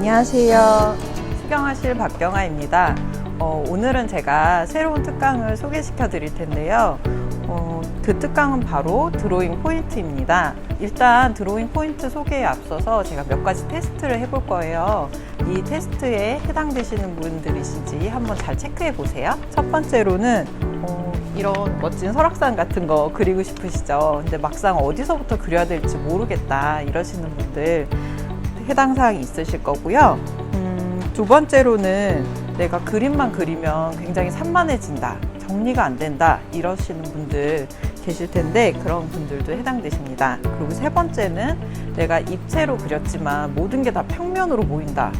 안녕하세요. 수경하실 박경아입니다. 어, 오늘은 제가 새로운 특강을 소개시켜 드릴 텐데요. 어, 그 특강은 바로 드로잉 포인트입니다. 일단 드로잉 포인트 소개에 앞서서 제가 몇 가지 테스트를 해볼 거예요. 이 테스트에 해당되시는 분들이신지 한번 잘 체크해 보세요. 첫 번째로는 어, 이런 멋진 설악산 같은 거 그리고 싶으시죠? 근데 막상 어디서부터 그려야 될지 모르겠다 이러시는 분들 해당 사항이 있으실 거고요. 음, 두 번째로는 내가 그림만 그리면 굉장히 산만해진다, 정리가 안 된다 이러시는 분들 계실 텐데 그런 분들도 해당되십니다. 그리고 세 번째는 내가 입체로 그렸지만 모든 게 다 평면으로 보인다.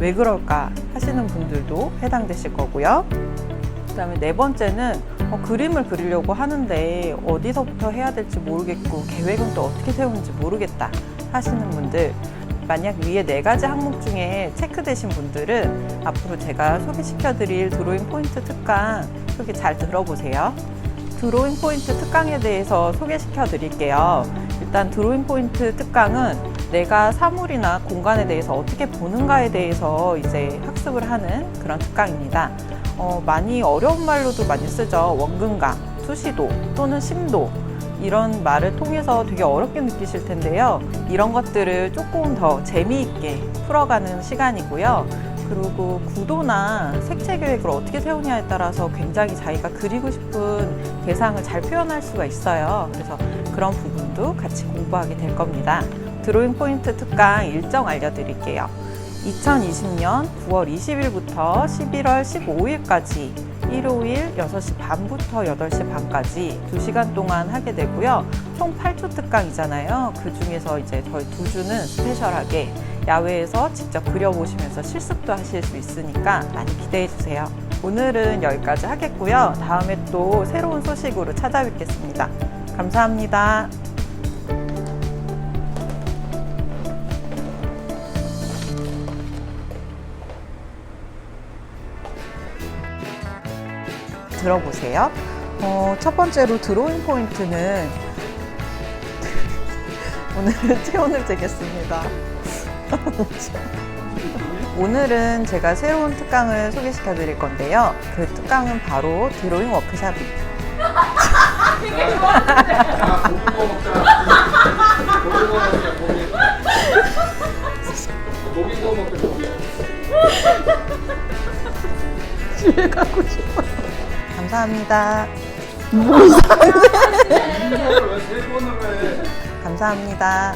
왜 그럴까 하시는 분들도 해당되실 거고요. 그 다음에 네 번째는 어, 그림을 그리려고 하는데 어디서부터 해야 될지 모르겠고 계획은 또 어떻게 세우는지 모르겠다 하시는 분들 만약 위에 네 가지 항목 중에 체크되신 분들은 앞으로 제가 소개시켜 드릴 드로잉 포인트 특강 소개 잘 들어보세요. 드로잉 포인트 특강에 대해서 소개시켜 드릴게요. 일단 드로잉 포인트 특강은 내가 사물이나 공간에 대해서 어떻게 보는가에 대해서 이제 학습을 하는 그런 특강입니다. 어, 많이 어려운 말로도 많이 쓰죠. 원근감, 수시도 또는 심도 이런 말을 통해서 되게 어렵게 느끼실 텐데요. 이런 것들을 조금 더 재미있게 풀어가는 시간이고요. 그리고 구도나 색채 계획을 어떻게 세우냐에 따라서 굉장히 자기가 그리고 싶은 대상을 잘 표현할 수가 있어요. 그래서 그런 부분도 같이 공부하게 될 겁니다. 드로잉 포인트 특강 일정 알려드릴게요. 2020년 9월 20일부터 11월 15일까지 일요일 6시 반부터 8시 반까지 2시간 동안 하게 되고요. 총 8주 특강이잖아요. 그 중에서 이제 저희 두 주는 스페셜하게 야외에서 직접 그려보시면서 실습도 하실 수 있으니까 많이 기대해 주세요. 오늘은 여기까지 하겠고요. 다음에 또 새로운 소식으로 찾아뵙겠습니다. 감사합니다. 들어보세요. 어, 첫 번째로 드로잉 포인트는 오늘은 체온을 재겠습니다. 오늘은 제가 새로운 특강을 소개시켜 드릴 건데요. 그 특강은 바로 드로잉 워크샵입니다. 집에 가고 싶어요. 감사합니다. 해? 감사합니다.